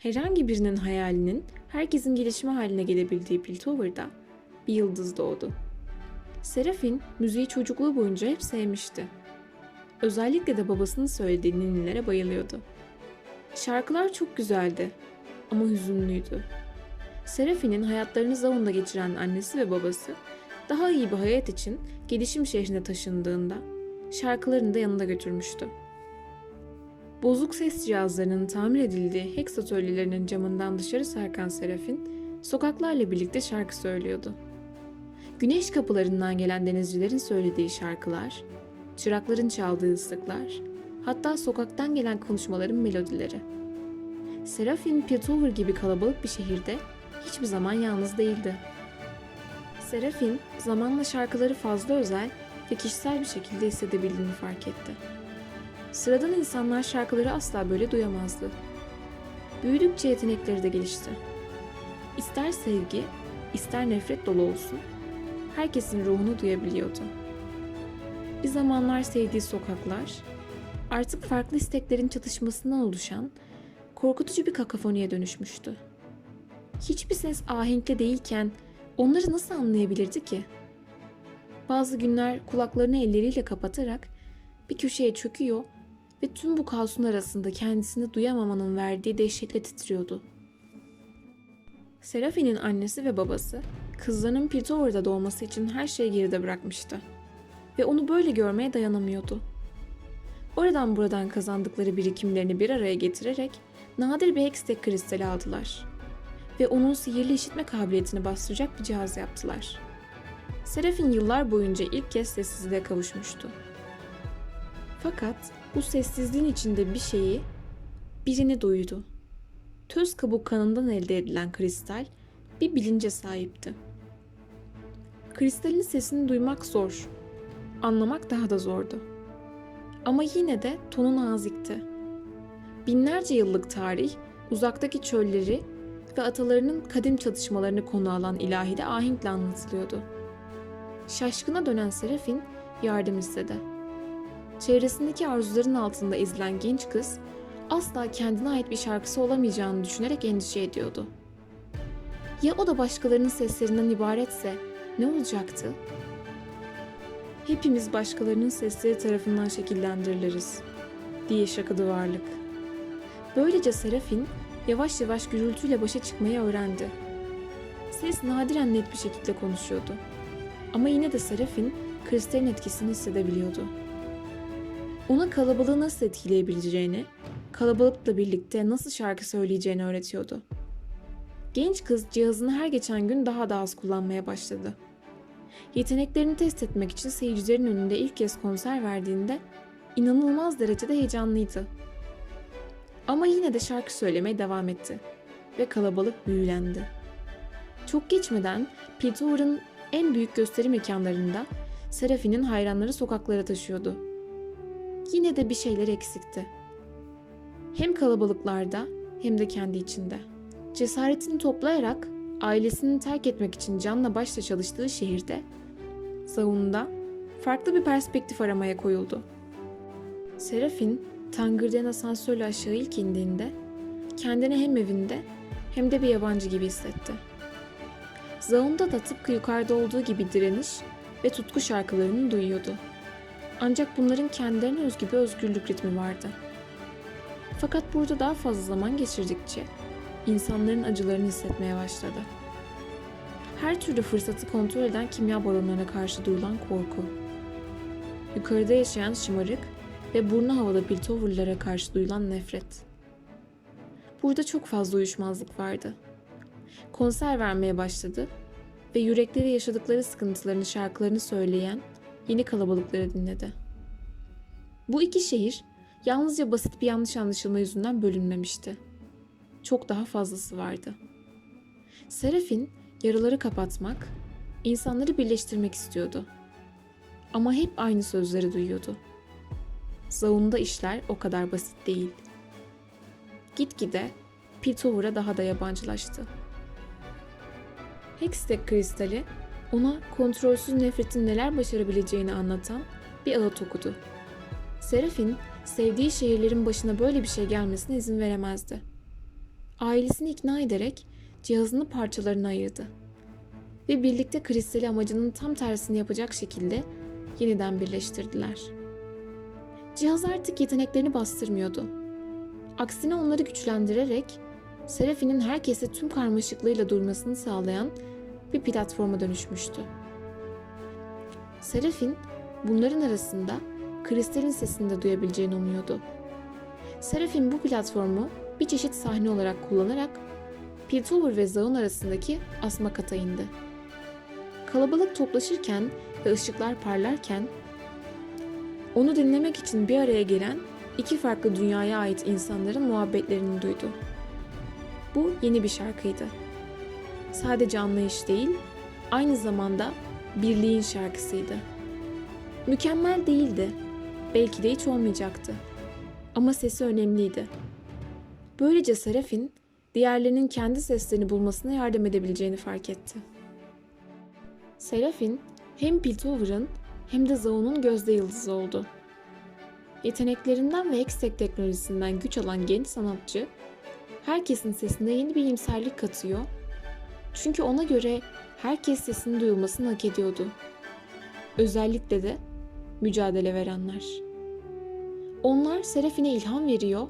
Herhangi birinin hayalinin herkesin gelişimi haline gelebildiği Piltover'da bir yıldız doğdu. Serafin müziği çocukluğu boyunca hep sevmişti. Özellikle de babasının söylediği ninilere bayılıyordu. Şarkılar çok güzeldi ama hüzünlüydü. Serafin'in hayatlarını Zavun'da geçiren annesi ve babası daha iyi bir hayat için gelişim şehrine taşındığında şarkılarını da yanında götürmüştü. Bozuk ses cihazlarının tamir edildiği Hex atölyelerinin camından dışarı sarkan Serafin, sokaklarla birlikte şarkı söylüyordu. Güneş kapılarından gelen denizcilerin söylediği şarkılar, çırakların çaldığı ıslıklar, hatta sokaktan gelen konuşmaların melodileri. Serafin Piltover gibi kalabalık bir şehirde hiçbir zaman yalnız değildi. Serafin zamanla şarkıları fazla özel ve kişisel bir şekilde hissedebildiğini fark etti. Sıradan insanlar şarkıları asla böyle duyamazdı. Büyüdükçe yetenekleri de gelişti. İster sevgi, ister nefret dolu olsun, herkesin ruhunu duyabiliyordu. Bir zamanlar sevdiği sokaklar, artık farklı isteklerin çatışmasından oluşan korkutucu bir kakafoniye dönüşmüştü. Hiçbir ses ahenkle değilken onları nasıl anlayabilirdi ki? Bazı günler kulaklarını elleriyle kapatarak bir köşeye çöküyor ve tüm bu kaosun arasında kendisini duyamamanın verdiği dehşetle titriyordu. Serafin'in annesi ve babası kızlarının Piltover'da doğması için her şeyi geride bırakmıştı ve onu böyle görmeye dayanamıyordu. Oradan buradan kazandıkları birikimlerini bir araya getirerek nadir bir Hextech kristali aldılar ve onun sihirli işitme kabiliyetini bastıracak bir cihaz yaptılar. Serafin yıllar boyunca ilk kez sessizliğe kavuşmuştu. Fakat bu sessizliğin içinde bir şeyi, birini duydu. Töz kabuk kanından elde edilen kristal bir bilince sahipti. Kristalin sesini duymak zor, anlamak daha da zordu. Ama yine de tonu nazikti. Binlerce yıllık tarih, uzaktaki çölleri ve atalarının kadim çatışmalarını konu alan ilahide ahenkle anlatılıyordu. Şaşkına dönen Serafin yardım istedi. Çevresindeki arzuların altında ezilen genç kız asla kendine ait bir şarkısı olamayacağını düşünerek endişe ediyordu. Ya o da başkalarının seslerinden ibaretse ne olacaktı? Hepimiz başkalarının sesleri tarafından şekillendiriliriz diye şakadı varlık. Böylece Serafin yavaş yavaş gürültüyle başa çıkmayı öğrendi. Ses nadiren net bir şekilde konuşuyordu. Ama yine de Serafin kristalin etkisini hissedebiliyordu. Ona kalabalığı nasıl etkileyebileceğini, kalabalıkla birlikte nasıl şarkı söyleyeceğini öğretiyordu. Genç kız cihazını her geçen gün daha da az kullanmaya başladı. Yeteneklerini test etmek için seyircilerin önünde ilk kez konser verdiğinde inanılmaz derecede heyecanlıydı. Ama yine de şarkı söylemeye devam etti ve kalabalık büyülendi. Çok geçmeden Piltover'ın en büyük gösteri mekanlarında Serafin'in hayranları sokaklara taşıyordu. Yine de bir şeyler eksikti. Hem kalabalıklarda hem de kendi içinde. Cesaretini toplayarak ailesini terk etmek için canla başla çalıştığı şehirde, Zaun'da farklı bir perspektif aramaya koyuldu. Serafin, Tangırden asansörle aşağı ilk indiğinde kendini hem evinde hem de bir yabancı gibi hissetti. Zaun'da da tıpkı yukarıda olduğu gibi direniş ve tutku şarkılarını duyuyordu. Ancak bunların kendilerine özgü bir özgürlük ritmi vardı. Fakat burada daha fazla zaman geçirdikçe insanların acılarını hissetmeye başladı. Her türlü fırsatı kontrol eden kimya baronlarına karşı duyulan korku. Yukarıda yaşayan şımarık ve burnu havada Piltover'lara karşı duyulan nefret. Burada çok fazla uyuşmazlık vardı. Konser vermeye başladı ve yürekleri yaşadıkları sıkıntılarını şarkılarını söyleyen yeni kalabalıkları dinledi. Bu iki şehir yalnızca basit bir yanlış anlaşılma yüzünden bölünmemişti. Çok daha fazlası vardı. Serafin yaraları kapatmak, insanları birleştirmek istiyordu. Ama hep aynı sözleri duyuyordu. Zaun'da işler o kadar basit değil. Gitgide Piltover'a daha da yabancılaştı. Hextech kristali ona kontrolsüz nefretin neler başarabileceğini anlatan bir ağıt okudu. Serafin, sevdiği şehirlerin başına böyle bir şey gelmesine izin veremezdi. ailesini ikna ederek cihazını parçalarına ayırdı. Ve birlikte kristali amacının tam tersini yapacak şekilde yeniden birleştirdiler. Cihaz artık yeteneklerini bastırmıyordu. Aksine onları güçlendirerek Serafin'in herkese tüm karmaşıklığıyla durmasını sağlayan bir platforma dönüşmüştü. Serafin bunların arasında kristalin sesini de duyabileceğini umuyordu. Serafin bu platformu bir çeşit sahne olarak kullanarak Piltover ve Zaun arasındaki asma kata indi. Kalabalık toplaşırken ve ışıklar parlarken onu dinlemek için bir araya gelen iki farklı dünyaya ait insanların muhabbetlerini duydu. Bu yeni bir şarkıydı. Sadece anlayış değil, aynı zamanda birliğin şarkısıydı. Mükemmel değildi. Belki de hiç olmayacaktı. Ama sesi önemliydi. Böylece Serafin, diğerlerinin kendi seslerini bulmasına yardım edebileceğini fark etti. Serafin, hem Piltover'ın hem de Zaun'un gözde yıldızı oldu. Yeteneklerinden ve Hextech teknolojisinden güç alan genç sanatçı, herkesin sesine yeni bir iyimserlik katıyor. Çünkü ona göre herkes sesinin duyulmasını hak ediyordu. Özellikle de mücadele verenler. Onlar Serafin'e ilham veriyor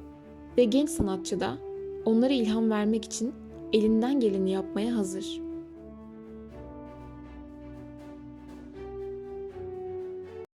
ve genç sanatçı da onlara ilham vermek için elinden geleni yapmaya hazır.